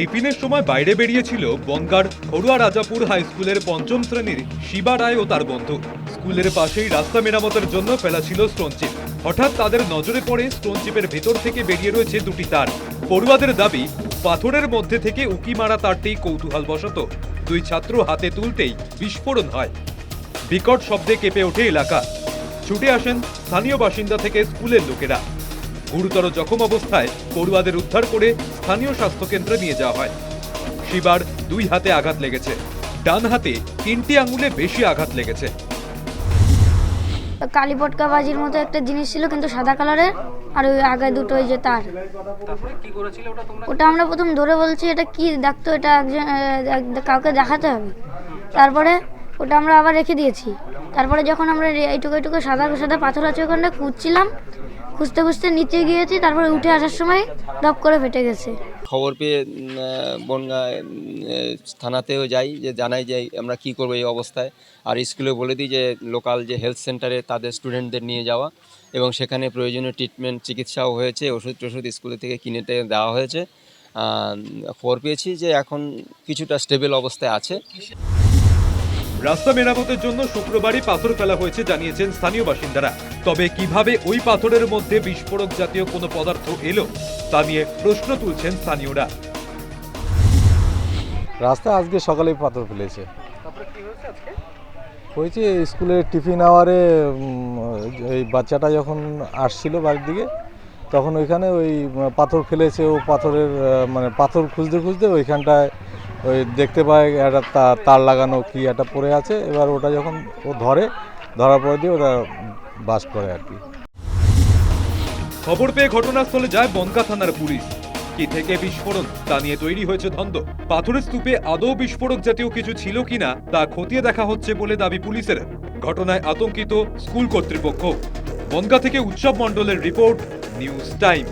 টিফিনের সময় বাইরে বেরিয়েছিল বনগার ঘরুয়া রাজাপুর হাই স্কুলের পঞ্চম শ্রেণির শিবা রায় ও তার বন্ধু। স্কুলের পাশেই রাস্তা মেরামতের জন্য ফেলা ছিল স্টোন চিপ হঠাৎ তাদের নজরে পড়ে স্টোন চিপের ভেতর থেকে বেরিয়ে রয়েছে দুটি তার। পড়ুয়াদের দাবি, পাথরের মধ্যে থেকে উকি মারা তারটি কৌতূহলবশত দুই ছাত্র হাতে তুলতেই বিস্ফোরণ হয়। বিকট শব্দে কেঁপে ওঠে এলাকা। ছুটে আসেন স্থানীয় বাসিন্দা থেকে স্কুলের লোকেরা। গুরুতর জখম অবস্থায় পড়ুয়াদের উদ্ধার করে স্থানীয় স্বাস্থ্যকেন্দ্রে নিয়ে যাওয়া হয়। শিবার দুই হাতে আঘাত লেগেছে। ডান হাতে তিনটি আঙুলে বেশি আঘাত লেগেছে। কালী পটকা বাজির মতো একটা জিনিস ছিল কিন্তু সাদা কালারের আর ওই আগে দুটো ওই যে তার। ওটা আমরা প্রথম ধরে বলছি এটা কি দেখতো এটা একজন কাউকে দেখাতে হবে। তারপরে ওটা আমরা আবার রেখে দিয়েছি। তারপরে যখন আমরা এইটুকু এইটুকু সাদা সাদা পাথর আছে ওখানটা খুঁজছিলাম খুঁজতে খুঁজতে নিচে গিয়েছি, তারপরে উঠে আসার সময় দপ করে ফেটে গেছে। খবর পেয়ে বনগাঁ থানাতেও যাই, যে জানাই যে আমরা কি করব এই অবস্থায়। আর স্কুলে বলে দিই যে লোকাল যে হেলথ সেন্টারে তাদের স্টুডেন্টদের নিয়ে যাওয়া এবং সেখানে প্রয়োজনীয় ট্রিটমেন্ট, চিকিৎসাও হয়েছে, ওষুধ টষুধ স্কুলে থেকে কিনে দেওয়া হয়েছে। খবর পেয়েছি যে এখন কিছুটা স্টেবল অবস্থায় আছে। রাস্তা মেরামতের জন্য শুক্রবারই পাথর ফেলা হয়েছে জানিয়েছেন স্থানীয় বাসিন্দারা। তবে কীভাবে ওই পাথরের মধ্যে বিস্ফোরক জাতীয় কোনো পদার্থ এলো তা নিয়ে প্রশ্ন তুলছেন স্থানীয়রা। রাস্তা আজকে সকালেই পাথর ফেলেছে। হয়েছে স্কুলের টিফিন আওয়ারে এই বাচ্চাটা যখন আসছিল বাড়ির দিকে তখন ওইখানে ওই পাথর ফেলেছে ও পাথরের মানে পাথর খুঁজতে খুঁজতে ওইখানটায় ওই দেখতে পায় একটা তার লাগানো কি একটা পড়ে আছে, এবার ওটা যখন ও ধরে, ধরার পরে দিয়ে ওটা বাস করে আর কি। খবর পেয়ে ঘটনাস্থলে যায় বনকা থানার পুলিশ। কি থেকে বিস্ফোরণ, তা নিয়ে তৈরি হয়েছে ধন্দ পাথরের স্তূপে আদৌ বিস্ফোরক জাতীয় কিছু ছিল কিনা, তা খতিয়ে দেখা হচ্ছে বলে দাবি পুলিশের। ঘটনায় আতঙ্কিত স্কুল কর্তৃপক্ষ। বনগা থেকে উৎসব মণ্ডলের রিপোর্ট, নিউজ টাইম।